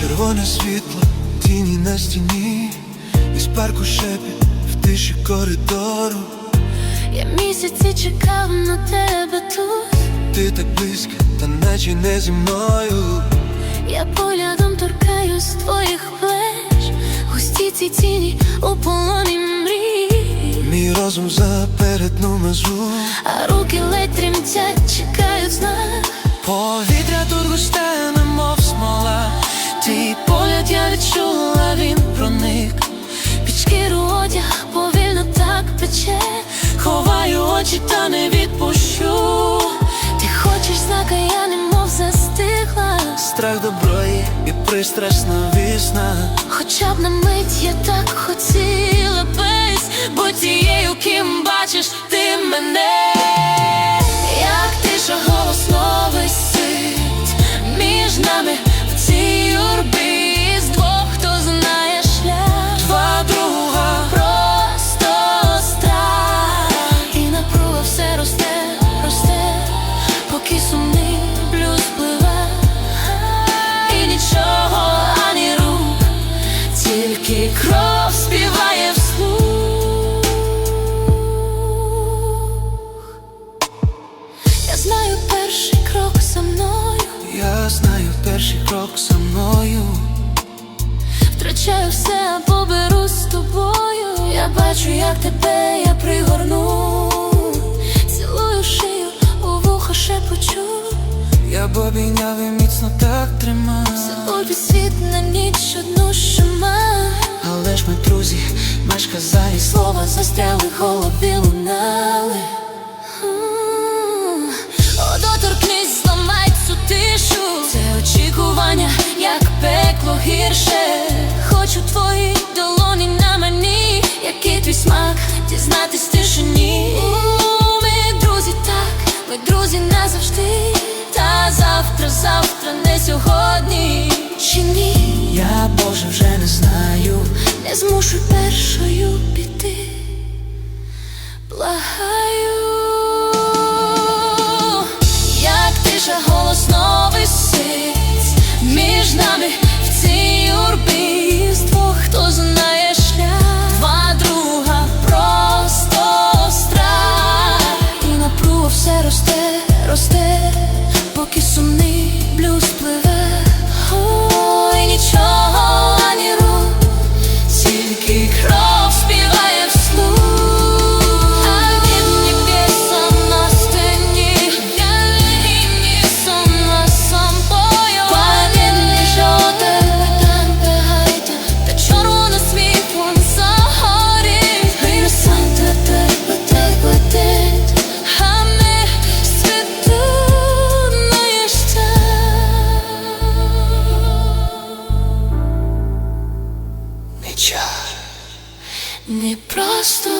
червоне світло, тіні на стіні, із парку шепіт в тиші коридору. Я місяці чекав на тебе тут. Ти так близько, та наче не зі мною. Я поглядом торкаюсь твоїх плеч, густі ці тіні у полоні мрій, Мій розум заперетну межу. а руки ледь тремтять, чекають знак. Повітря тут густе, очі, та не відпущу. Ти хочеш знака, я немов застигла. Страх доброї і пристрасна вісна. Хоча б на мить я так хотіла тільки кров співає вслух Я знаю перший крок за мною Я знаю перший крок за мною. Втрачаю все, або беру з тобою. Я бачу, як тебе я пригорну, цілую шию, у вухо шепочу. Я б обійняв і міцно так тримав. Цілуй світ на ніч одну шума. Мешка Слова застряли, голові лунали. Доторкнись, зламай цю тишу. Це очікування, як пекло гірше. Хочу твої долоні на мені, який твій смак, дізнатись тишині. Ми друзі, так, ми друзі назавжди. Та завтра, завтра, не сьогодні. Чи ні? Я Боже вже. Не змушуй першою піти, Не просто